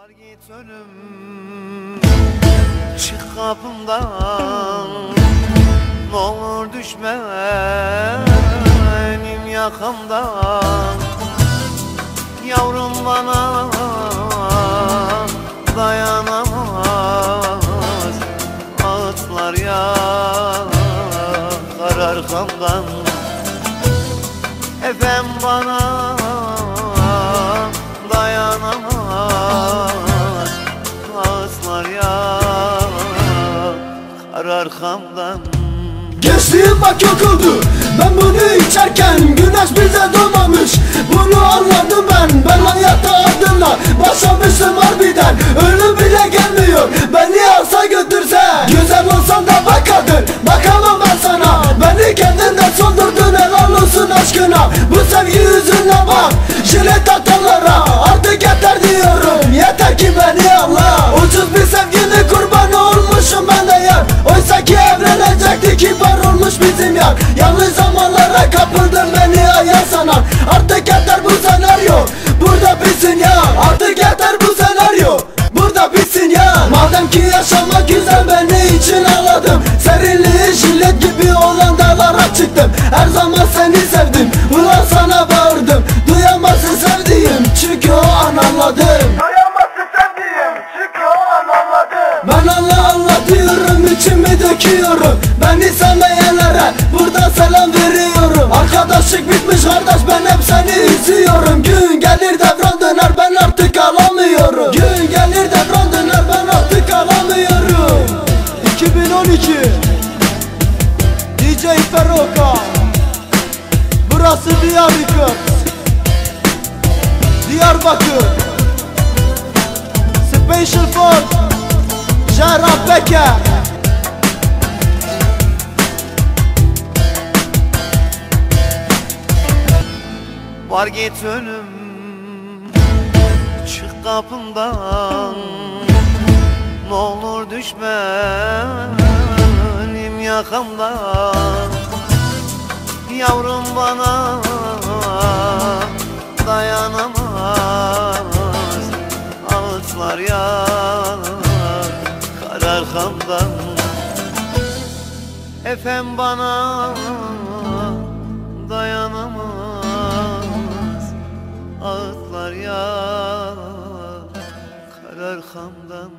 Var git ölüm Çık kapımdan. Ne olur düşme Benim yakamdan. Yavrum bana Dayanamaz. Ağıtlar yakar arkamdan. Efem bana arkamdan. Gençliğim bak yok oldu. Ben bunu içerken güneş bize doğmamış. Bunu anladım ben. Ben hayatta adına başlamıştım harbiden Jilet gibi olan dağlara çıktım. Her zaman seni sevdim Ulan sana bağırdım. Duyamazsın sevdiğim Çünkü o an anladım. Duyamazsın sevdiğim çünkü o an anladım. Ben Allah anlatıyorum içimi döküyorum. Beni sevmeyenlere burada selam veriyorum. Arkadaşlık bitmiş kardeş ben hep seni DJ Ferroka Burası Diyarbakır. Diyarbakır. Special for Gerard Becker Var git ölüm Çık kapımdan. Ne olur düşme yakamdan Yavrum bana Dayanamaz. Ağıtlar yakar arkamdan. Efem bana dayanamaz. Ağıtlar yakar arkamdan